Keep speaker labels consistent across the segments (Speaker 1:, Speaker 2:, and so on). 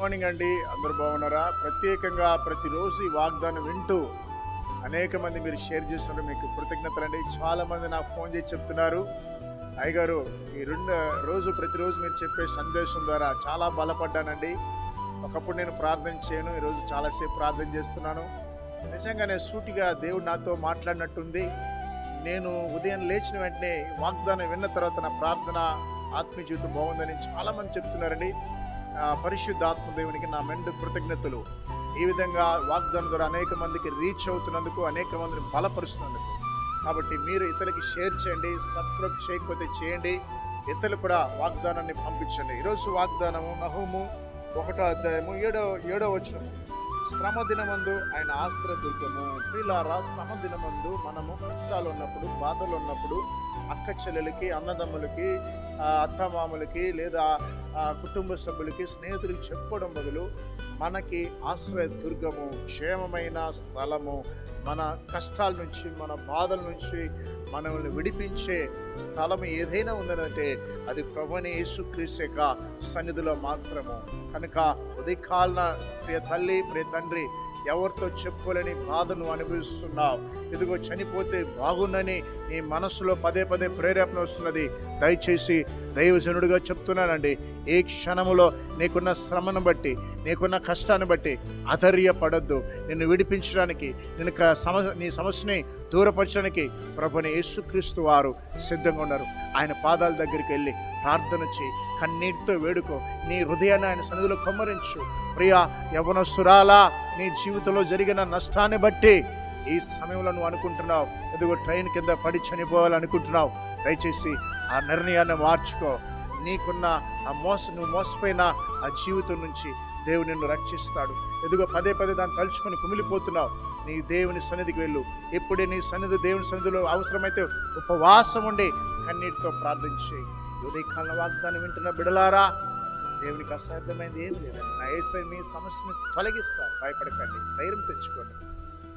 Speaker 1: Morning అండి. అందరూ బాగున్నారా? ప్రత్యేకంగా ప్రతిరోజు ఈ వాగ్దానం వింటూ అనేక మంది మీరు షేర్ చేస్తున్నారు మీకు కృతజ్ఞతలు అండి చాలా మంది నాకు ఫోన్ చేసి చెప్తున్నారు. అయ్యగారు ఈ రెండు రోజు ప్రతిరోజు మీరు చెప్పే సందేశం ద్వారా చాలా బలపడ్డానండి. ఒకప్పుడు నేను ప్రార్థన చేయను ఈరోజు చాలాసేపు ప్రార్థన చేస్తున్నాను. నిజంగానే సూటిగా దేవుడు నాతో మాట్లాడినట్టుంది. నేను ఉదయం లేచిన వెంటనే వాగ్దానం విన్న తర్వాత నా ప్రార్థన ఆత్మీయ జీవితం బాగుందని చాలామంది చెప్తున్నారండి. పరిశుద్ధాత్మ దేవునికి నా మెండు కృతజ్ఞతలు. ఈ విధంగా వాగ్దానం ద్వారా అనేక మందికి రీచ్ అవుతున్నందుకు అనేక మందిని బలపరుస్తున్నందుకు. కాబట్టి మీరు ఇతరులకి షేర్ చేయండి సబ్స్క్రైబ్ చేయకపోతే చేయండి. ఇతరులు కూడా వాగ్దానాన్ని పంపించండి. ఈరోజు వాగ్దానము నహుము ఒకటో అధ్యాయము ఏడో ఏడో వచనము శ్రమ దినమందు ఆయన ఆశ్రయ దుర్గము ప్రిలారా శ్రమ దినమందు మనము కష్టాలు ఉన్నప్పుడు బాధలు ఉన్నప్పుడు అక్క చెల్లెలకి అన్నదమ్ములకి అత్తమామలకి లేదా కుటుంబ సభ్యులకి స్నేహితులకి చెప్పుకోవడం బదులు మనకి ఆశ్రయ దుర్గము క్షేమమైన స్థలము మన కష్టాల నుంచి మన బాధల నుంచి మనల్ని విడిపించే స్థలం ఏదైనా ఉందనంటే అది ప్రభుని యేసుక్రీస్తు యొక్క సన్నిధిలో మాత్రము. కనుక ఉదయకాలన ప్రియ తల్లి ప్రియ తండ్రి ఎవరితో చెప్పుకోలేని బాధను అనుభవిస్తున్నావు? ఇదిగో చనిపోతే బాగుందని నీ మనసులో పదే పదే ప్రేరేపణ వస్తున్నది. దయచేసి దైవజనుడిగా చెప్తున్నానండి ఏ క్షణములో నీకున్న శ్రమను బట్టి నీకున్న కష్టాన్ని బట్టి అధర్యపడద్దు. నిన్ను విడిపించడానికి నేను సమ నీ సమస్యని దూరపరచడానికి ప్రభుని యేసుక్రీస్తు వారు సిద్ధంగా ఉన్నారు. ఆయన పాదాల దగ్గరికి వెళ్ళి ప్రార్థన చేయి. కన్నీటితో వేడుకో. నీ హృదయాన్ని ఆయన సన్నిధిలో కొమ్మరించు. ప్రియా యవనస్తురాలా నీ జీవితంలో జరిగిన నష్టాన్ని బట్టి ఈ సమయంలో నువ్వు అనుకుంటున్నావు. ఎదుగో ట్రైన్ కింద పడి చనిపోవాలనుకుంటున్నావు. దయచేసి ఆ నిర్ణయాన్ని మార్చుకో. నీకున్న ఆ మోస నువ్వు మోసపోయిన ఆ జీవితం నుంచి దేవుడు నిన్ను రక్షిస్తాడు. ఎదుగో పదే పదే దాన్ని తలుచుకొని కుమిలిపోతున్నావు. నీ దేవుని సన్నిధికి వెళ్ళు. ఎప్పుడే నీ సన్నిధి దేవుని సన్నిధిలో అవసరమైతే ఉపవాసం ఉండి కన్నీటితో ప్రార్థించేయి. ఉదయకాల వాగ్దానం వింటున్న బిడలారా దేవునికి అసాధ్యమైనది ఏం లేదండి. నా ఏసై మీ సమస్యను తొలగిస్తారు. భయపడకండి. ధైర్యం తెచ్చుకోండి.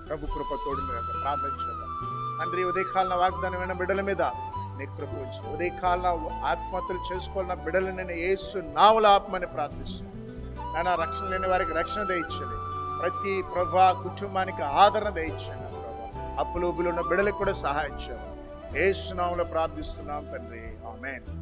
Speaker 1: ప్రభు కృప తోడు మీద ప్రార్థించుకుందాం. తండ్రి ఉదయకాలన వాగ్దానం అయిన బిడ్డల మీద నీ కృప ఉంచి ఉదయకాలన ఆత్మహత్యలు చేసుకోవాలన్న బిడ్డలు నేను ఏసు నావుల ఆత్మని ప్రార్థిస్తున్నాను. నాయన రక్షణ లేని వారికి రక్షణ దయచండి ప్రతి ప్రభా కుటుంబానికి ఆదరణ దయచండి ప్రభా. అప్పులు ఉన్న బిడ్డలకు కూడా సహాయం చేయాలి ఏసునాములో ప్రార్థిస్తున్నాం తండ్రి. ఆమెన్.